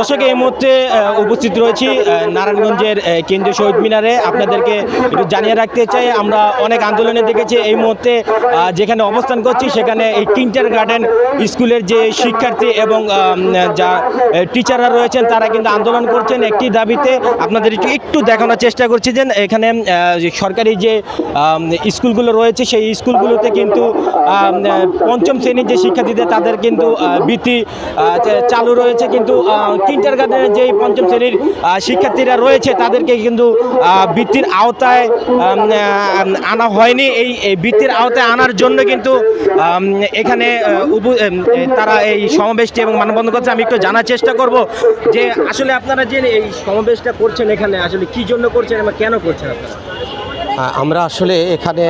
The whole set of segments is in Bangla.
দর্শক, এই মুহূর্তে উপস্থিত রয়েছি নারায়ণগঞ্জের কেন্দ্রীয় শহীদ মিনারে। আপনাদেরকে একটু জানিয়ে রাখতে চাই, আমরা অনেক আন্দোলনে দেখেছি এই মুহূর্তে যেখানে অবস্থান করছি, সেখানে এই কিন্টার গার্ডেন স্কুলের যে শিক্ষার্থী এবং যা টিচাররা রয়েছেন, তারা কিন্তু আন্দোলন করছেন একটি দাবিতে। আপনাদের একটু একটু দেখানোর চেষ্টা করছি যে, এখানে সরকারি যে স্কুলগুলো রয়েছে, সেই স্কুলগুলোতে কিন্তু পঞ্চম শ্রেণির যে শিক্ষার্থীদের, তাদের কিন্তু বৃত্তি চালু রয়েছে। কিন্তু কিন্টার গার্ডেনের যেই পঞ্চম শ্রেণির শিক্ষার্থীরা রয়েছে, তাদেরকে কিন্তু বৃত্তির আওতায় আনা হয়নি। এই বৃত্তির আওতায় আনার জন্য কিন্তু এখানে তারা এই সমাবেশটি এবং মানববন্ধন করছে আমি একটু জানার চেষ্টা করব যে আসলে আপনারা যে এই সমাবেশটা করছেন এখানে, আসলে কি জন্য করছেন এবং কেন করছেন আপনারা? আমরা আসলে এখানে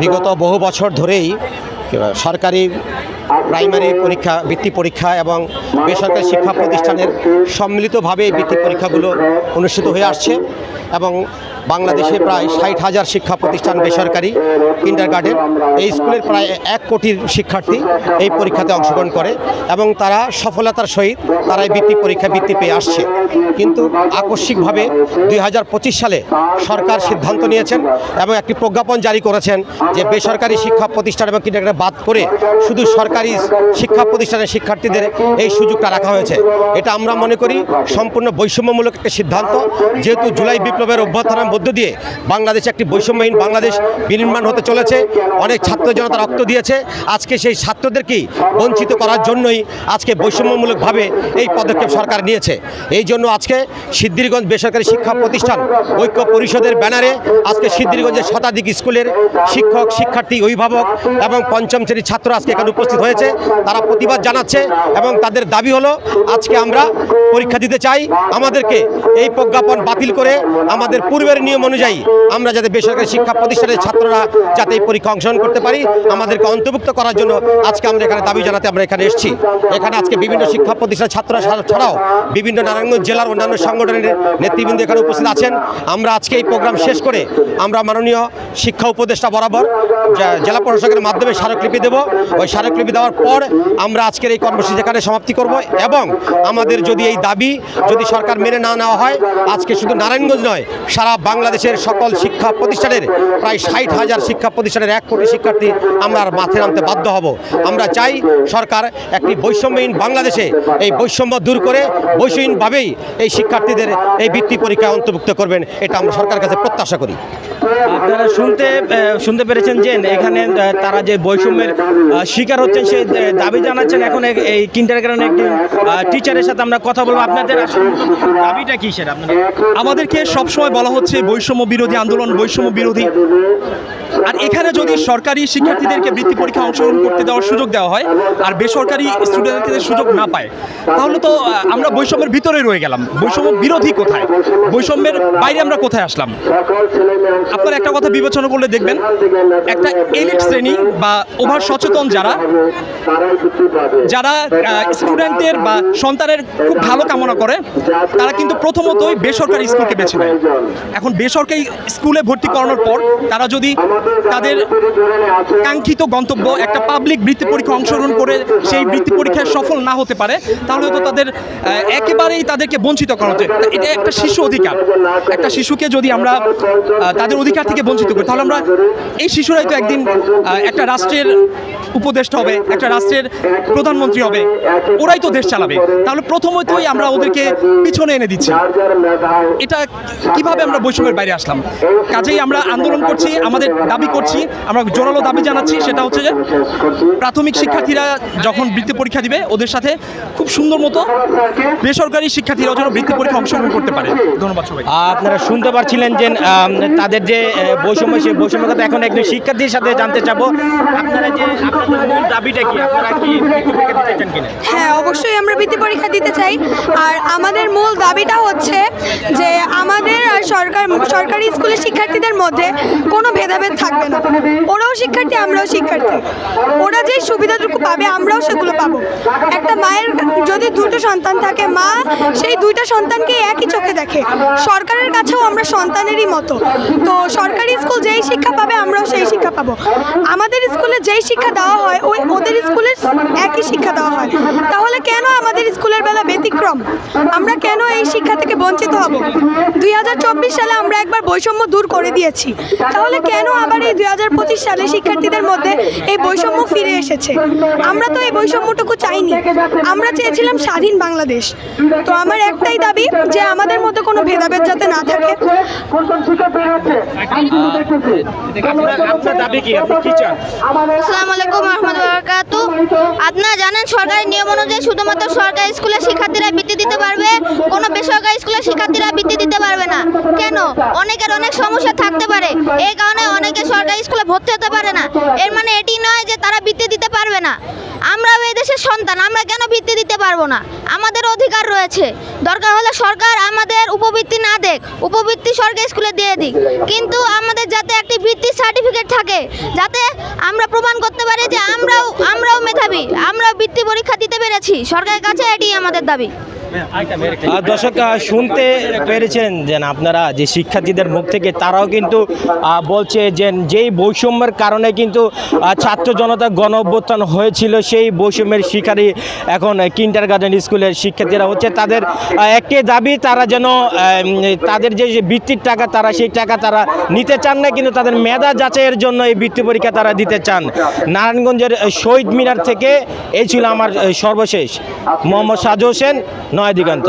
বিগত বহু বছর ধরেই সরকারি প্রাইমারি পরীক্ষা, বৃত্তি পরীক্ষা এবং বেসরকারি শিক্ষা প্রতিষ্ঠানের সম্মিলিতভাবে এই বৃত্তি পরীক্ষাগুলো অনুষ্ঠিত হয়ে আসছে এবং বাংলাদেশে প্রায় ষাট হাজার শিক্ষা প্রতিষ্ঠান বেসরকারি কিন্ডার গার্ডেন এই স্কুলের প্রায় এক কোটির শিক্ষার্থী এই পরীক্ষাতে অংশগ্রহণ করে এবং তারা সফলতার সহিত তারা এই বৃত্তি পরীক্ষা বৃত্তি পেয়ে আসছে। কিন্তু আকস্মিকভাবে দুই হাজার পঁচিশ সালে সরকার সিদ্ধান্ত নিয়েছেন এবং একটি প্রজ্ঞাপন জারি করেছেন যে বেসরকারি শিক্ষা প্রতিষ্ঠান এবং কিন্ডার বাদ করে শুধু সরকারি শিক্ষা প্রতিষ্ঠানের শিক্ষার্থীদের এই সুযোগটা রাখা হয়েছে। এটা আমরা মনে করি সম্পূর্ণ বৈষম্যমূলক একটা সিদ্ধান্ত। যেহেতু জুলাই বিপ্লবের অভ্যর্থনার মধ্য দিয়ে বাংলাদেশে একটি বৈষম্যহীন বাংলাদেশ বিনির্মাণ হতে চলেছে, অনেক ছাত্র জনতা রক্ত দিয়েছে। আজকে সেই ছাত্রদেরকেই বঞ্চিত করার জন্যই আজকে বৈষম্যমূলকভাবে এই পদক্ষেপ সরকার নিয়েছে। এই জন্য আজকে সিদ্ধিরগঞ্জ বেসরকারি শিক্ষা প্রতিষ্ঠান ঐক্য পরিষদের ব্যানারে আজকে সিদ্ধিরগঞ্জের শতাধিক স্কুলের শিক্ষক, শিক্ষার্থী, অভিভাবক এবং পঞ্চম শ্রেণির ছাত্র আজকে এখানে উপস্থিত হয়েছে, তারা প্রতিবাদ জানাচ্ছে এবং তাদের দাবি হলো, আজকে আমরা পরীক্ষা দিতে চাই। আমাদেরকে এই প্রজ্ঞাপন বাতিল করে আমাদের পূর্বের নিয়ম অনুযায়ী আমরা যাতে বেসরকারি শিক্ষা প্রতিষ্ঠানের ছাত্ররা যাতে এই পরীক্ষা অংশগ্রহণ করতে পারি, আমাদেরকে অন্তর্ভুক্ত করার জন্য আজকে আমরা এখানে দাবি জানাতে আমরা এখানে এসেছি। এখানে আজকে বিভিন্ন শিক্ষা প্রতিষ্ঠান ছাত্ররা ছাড়াও বিভিন্ন নারায়ণগঞ্জ জেলার অন্যান্য সংগঠনের নেতৃবৃন্দ এখানে উপস্থিত আছেন। আমরা আজকে এই প্রোগ্রাম শেষ করে আমরা মাননীয় শিক্ষা উপদেষ্টা বরাবর জেলা প্রশাসকের মাধ্যমে স্মারকলিপি দেব। ওই স্মারকলিপি দেওয়ার পর আমরা আজকের এই কর্মসূচি এখানে সমাপ্তি করব এবং আমাদের যদি এই দাবি যদি সরকার মেনে না নেওয়া হয়, আজকে শুধু নারায়ণগঞ্জ নয়, সারা বাংলাদেশের সকল শিক্ষা প্রতিষ্ঠানের, প্রায় ষাট হাজার শিক্ষা প্রতিষ্ঠানের এক কোটি শিক্ষার্থী আমরা মাঠে নামতে বাধ্য হব। আমরা চাই সরকার একটি বৈষম্যহীন বাংলাদেশে এই বৈষম্য দূর করে বৈষম্যহীনভাবেই এই শিক্ষার্থীদের এই বৃত্তি পরীক্ষায় অন্তর্ভুক্ত করবেন, এটা আমরা সরকারের কাছে প্রত্যাশা করি। আপনারা শুনতে শুনতে পেরেছেন যে এখানে তারা যে বৈষম্যের শিকার হচ্ছেন সেই দাবি জানাচ্ছেন এখন এই কিন্টার গ্রাউন্ড একজন টিচারের সাথে আমরা কথা বলব। আপনাদের দাবিটা কি সেটা আপনাদের আমাদেরকে সবসময় বলা হচ্ছে বৈষম্য বিরোধী আন্দোলন, বৈষম্য বিরোধী। আর এখানে যদি সরকারি শিক্ষার্থীদেরকে বৃত্তি পরীক্ষা অংশগ্রহণ করতে দেওয়ার সুযোগ দেওয়া হয়, আর বেসরকারি স্টুডেন্টদের সুযোগ না পায়, তাহলে তো আমরা বৈষম্যের ভিতরে রয়ে গেলাম। বৈষম্য বিরোধী কোথায়? বৈষম্যের বাইরে আমরা কোথায় আসলাম? আপনারা একটা কথা বিবেচনা করলে দেখবেন, একটা এলিট শ্রেণি বা ওভার সচেতন যারা যারা স্টুডেন্টের বা সন্তানের খুব ভালো কামনা করে তারা কিন্তু প্রথমতই বেসরকারি স্কুলকে বেছে নেয়। এখন বেসরকারি স্কুলে ভর্তি করানোর পর তারা যদি তাদের কাঙ্ক্ষিত গন্তব্য একটা পাবলিক বৃত্তি পরীক্ষা অংশগ্রহণ করে সেই বৃত্তি পরীক্ষায় সফল না হতে পারে তাহলে তো তাদের একেবারেই তাদেরকে বঞ্চিত করা হচ্ছে। এটা একটা শিশু অধিকার। একটা শিশুকে যদি আমরা তাদের অধিকার থেকে বঞ্চিত করি তাহলে আমরা এই শিশুরাই তো একদিন একটা রাষ্ট্রের উপদেষ্টা হবে একটা রাষ্ট্রের প্রধানমন্ত্রী হবে, ওরাই তো দেশ চালাবে। তাহলে প্রথমতই আমরা ওদেরকে পিছনে এনে দিচ্ছি। এটা কীভাবে আমরা বৈষম্যের বাইরে আসলাম? কাজেই আমরা আন্দোলন করছি, আমাদের দাবি করছি, আমরা জোরালো দাবি জানাচ্ছি, সেটা হচ্ছে যে প্রাথমিক শিক্ষার্থীরা যখন বৃত্তি পরীক্ষা দিবে, ওদের সাথে খুব সুন্দর মতো বেসরকারি শিক্ষার্থীরাও যেন বৃত্তি পরীক্ষা অংশগ্রহণ করতে পারে। ধন্যবাদ সবাই আপনারা শুনতে পারছিলেন যে তাদের যে বৈষম্য, সেই বৈষম্য কথা এখন একজন শিক্ষার্থীর সাথে জানতে চাবো। আপনারা যে, আপনাদের মূল দাবিটা কি? আপনারা কি পরীক্ষা দিতে চান কিনা? হ্যাঁ অবশ্যই আমরা বৃত্তি পরীক্ষা দিতে চাই। আর আমাদের মূল দাবিটা হচ্ছে যে সরকার স্কুলের শিক্ষার্থীদের মধ্যে কোনো ভেদাভেদ থাকবে না। ওরাও শিক্ষার্থী, আমরাও শিক্ষার্থী। ওরা যে সুবিধাটুকু পাবে, আমরাও সেগুলো পাবো। একটা মায়ের যদি দুটো সন্তান থাকে, মা সেই দুইটা সন্তানকে একই চোখে দেখে। সরকারের কাছেও আমরা সন্তানেরই মতো। তো সরকারি স্কুল যেই শিক্ষা পাবে, আমরাও সেই শিক্ষা পাবো। আমাদের স্কুলে যেই শিক্ষা দেওয়া হয়, ওই ওদের স্কুলের একই শিক্ষা দেওয়া হয়। তাহলে কেন আমাদের স্কুলের বেলা ব্যতিক্রম? আমরা কেন এই শিক্ষা থেকে বঞ্চিত হব? দুই হাজার চব্বিশ সালে আমরা একবার বৈষম্য দূর করে দিয়েছি। তাহলে কেন আবার এই দুই হাজার পঁচিশ সালে শিক্ষার্থীদের মধ্যে এই বৈষম্য এসেছে। আমরা তো এই বৈষম্যটুকু চাইনি। আমরা চেয়েছিলাম স্বাধীন বাংলাদেশ। তো আমার একটাই দাবি যে আমাদের মধ্যে কোনো ভেদাভেদ যাতে না থাকে। আপনার জানেন সরকারি নিয়ম অনুযায়ী শুধুমাত্র সরকারি স্কুলের শিক্ষার্থীরা বৃত্তি দিতে পারবে, কোনো বেসরকারি স্কুলের শিক্ষার্থীরা বৃত্তি দিতে পারবে না। কেন? অনেকের অনেক সমস্যা থাকতে পারে। এই কারণে অনেকে সরকারি স্কুলে ভর্তি হতে পারে না। এর মানে এটি নয় যে তারা বৃত্তি দিতে পারবে না। আমরাও এই দেশের সন্তান, আমরা কেন বৃত্তি দিতে পারব না? আমাদের অধিকার রয়েছে। দরকার হলে সরকার আমাদের উপবৃত্তি না দেখ, উপবৃত্তি সরকারি স্কুলে দিয়ে দিক। কিন্তু আমাদের যাতে একটি বৃত্তির সার্টিফিকেট থাকে, যাতে আমরা প্রমাণ করতে পারি যে আমরাও আমরাও মেধাবী, আমরাও বৃত্তি পরীক্ষা দিতে পেরেছি। সরকারের কাছে এটি আমাদের দাবি। দর্শক শুনতে পেরেছেন যে না, আপনারা যে শিক্ষার্থীদের মুখ থেকে তারাও কিন্তু বলছে যে যেই বৈষম্যের কারণে কিন্তু ছাত্র জনতা গণ অভ্যুত্থান হয়েছিল সেই বৈষম্যের শিকারী এখন কিন্টার গার্ডেন স্কুলের শিক্ষার্থীরা হচ্ছে তাদের একটি দাবি তারা যেন তাদের যে যে বৃত্তির টাকা তারা সেই টাকা তারা নিতে চান না কিন্তু তাদের মেধা যাচাইয়ের জন্য এই বৃত্তি পরীক্ষা তারা দিতে চান। নারায়ণগঞ্জের শহীদ মিনার থেকে এই ছিল আমার সর্বশেষ। মোহাম্মদ সাজু হোসেন নয় দিগন্ত।